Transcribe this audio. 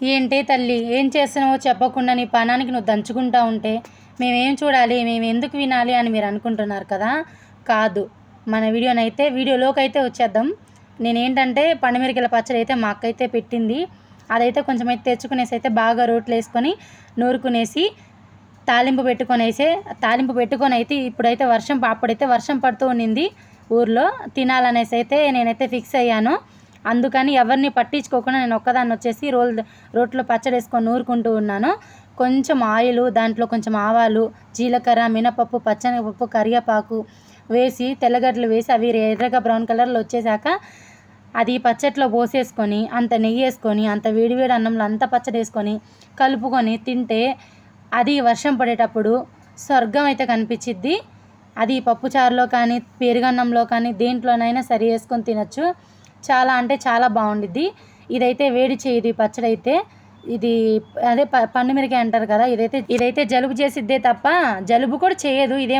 ఏంటి తల్లి ఏం చేస్తున్నావో చెప్పకుండా నీ పనానికి నువ్వు దంచుకుంటా ఉంటే మేమేం చూడాలి? మేము ఎందుకు వినాలి అని మీరు అనుకుంటున్నారు కదా? కాదు. మన వీడియోనైతే వీడియోలోకి అయితే వచ్చేద్దాం. నేనేంటంటే పండుమిరికల పచ్చడి అయితే మా అక్క అయితే పెట్టింది. అదైతే కొంచెం అయితే తెచ్చుకునేసి అయితే బాగా రోట్లు వేసుకొని నూరుకునేసి తాలింపు పెట్టుకొనేసి తాలింపు పెట్టుకొని అయితే ఇప్పుడైతే వర్షం అప్పుడైతే వర్షం పడుతూ ఉన్నింది ఊర్లో. తినాలనేసి అయితే నేనైతే ఫిక్స్ అయ్యాను. అందుకని ఎవరిని పట్టించుకోకుండా నేను ఒక్కదాన్ని వచ్చేసి రోల్ రోట్లో పచ్చడి వేసుకొని నూరుకుంటూ ఉన్నాను. కొంచెం ఆయిల్ దాంట్లో కొంచెం ఆవాలు జీలకర్ర మినపప్పు పచ్చనిపప్పు కరివేపాకు వేసి తెల్లగడ్డలు వేసి అవి ఎర్రగా బ్రౌన్ కలర్లో వచ్చేసాక అది పచ్చట్లో పోసేసుకొని అంత నెయ్యి వేసుకొని అంత వేడివేడి అన్నంలో అంత పచ్చడి వేసుకొని కలుపుకొని తింటే అది వర్షం పడేటప్పుడు స్వర్గం అయితే కనిపించిద్ది. అది పప్పుచారులో కానీ పెరుగన్నంలో కానీ దేంట్లోనైనా సరి వేసుకొని తినచ్చు. చాలా అంటే చాలా బాగుండిద్ది. ఇదైతే వేడి చేయదు పచ్చడి అయితే ఇది అదే ప పండు మిరకాయ అంటారు కదా ఇదైతే ఇదైతే జలుబు చేసిద్దే తప్ప జలుబు కూడా చేయదు ఇదే